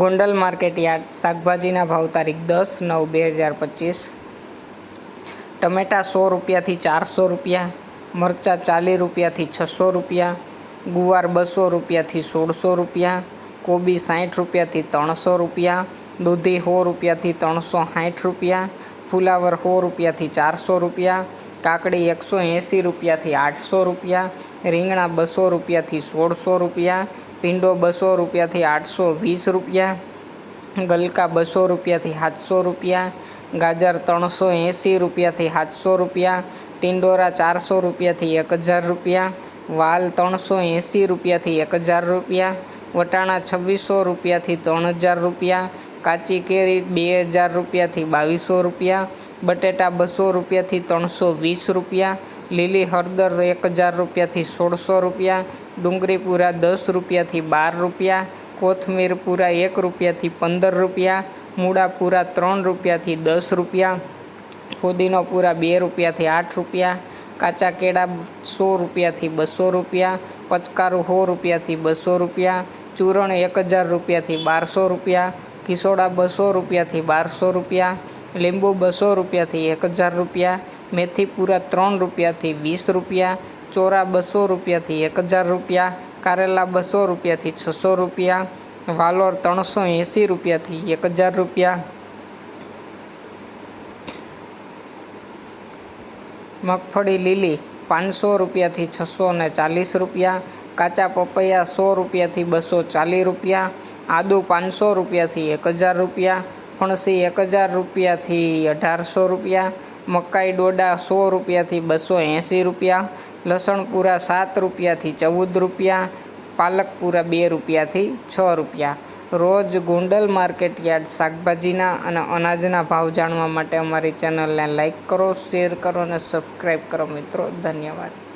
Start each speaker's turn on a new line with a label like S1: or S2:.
S1: Gondal market yard, શાકભાજીના ભાવ તારીખ દસ નવ બે હજાર પચીસ. ટમેટાં સો રૂપિયાથી ચારસો રૂપિયા, મરચાં ચાલીસ રૂપિયાથી છસો રૂપિયા, ગુવાર બસો રૂપિયાથી સોળસો રૂપિયા, કોબી સાઠ રૂપિયાથી ત્રણસો રૂપિયા, દૂધી સો રૂપિયાથી ત્રણસો સાઠ રૂપિયા, ફુલાવર સો રૂપિયાથી ચારસો રૂપિયા, કાકડી એકસો એંસી રૂપિયાથી આઠસો રૂપિયા, રીંગણા બસો રૂપિયાથી સોળસો રૂપિયા ભીંડો બસો રૂપિયાથી આઠસો વીસ રૂપિયા, ગલકા બસો રૂપિયાથી સાતસો રૂપિયા, ગાજર ત્રણસો એંસી રૂપિયાથી સાતસો રૂપિયા, ટિંડોરા ચારસો રૂપિયાથી એક હજાર રૂપિયા, વાલ ત્રણસો એંસી રૂપિયાથી એક હજાર રૂપિયા, વટાણા છવ્વીસો રૂપિયાથી ત્રણ હજાર રૂપિયા, કાચી કેરી બે હજાર રૂપિયાથી બાવીસો રૂપિયા, બટેટા બસો રૂપિયાથી ત્રણસો વીસ રૂપિયા લીલી હળદર એક હજાર રૂપિયાથી સોળસો રૂપિયા ડુંગળી પૂરા દસ રૂપિયાથી બાર રૂપિયા કોથમીર પૂરા એક રૂપિયાથી પંદર રૂપિયા મૂળા પૂરા ત્રણ રૂપિયાથી દસ રૂપિયા ફુદીનો પૂરા બે રૂપિયાથી આઠ રૂપિયા કાચા કેળા સો રૂપિયાથી બસો રૂપિયા પચકારું સો રૂપિયાથી બસો રૂપિયા ચૂરણ એક હજાર રૂપિયાથી બારસો રૂપિયા કિસોડા બસો રૂપિયાથી બારસો રૂપિયા લીંબુ બસો રૂપિયાથી એક હજાર રૂપિયા મેથી પૂરા ત્રણ રૂપિયાથી વીસ રૂપિયા ચોરા બસો રૂપિયાથી એક હજાર રૂપિયા કારેલા બસો રૂપિયાથી છસો રૂપિયા વાલોર ત્રણસો એંસી રૂપિયાથી એક હજાર રૂપિયા મગફળી લીલી પાંચસો રૂપિયાથી છસો ને ચાલીસ રૂપિયા કાચા પપૈયા સો રૂપિયાથી બસો ચાલીસ રૂપિયા આદુ પાંચસો રૂપિયાથી એક હજાર રૂપિયા ફણસી એક હજાર રૂપિયાથી અઢારસો રૂપિયા મકાઈ ડોડા સો રૂપિયાથી બસો એંસી રૂપિયા, લસણપુરા સાત રૂપિયાથી ચૌદ રૂપિયા, પાલકપુરા બે રૂપિયાથી છ રૂપિયા. રોજ ગોંડલ માર્કેટ યાર્ડ શાકભાજીના અને અનાજના ભાવ જાણવા માટે અમારી ચેનલને લાઈક કરો, શેર કરો અને સબસ્ક્રાઈબ કરો મિત્રો. ધન્યવાદ.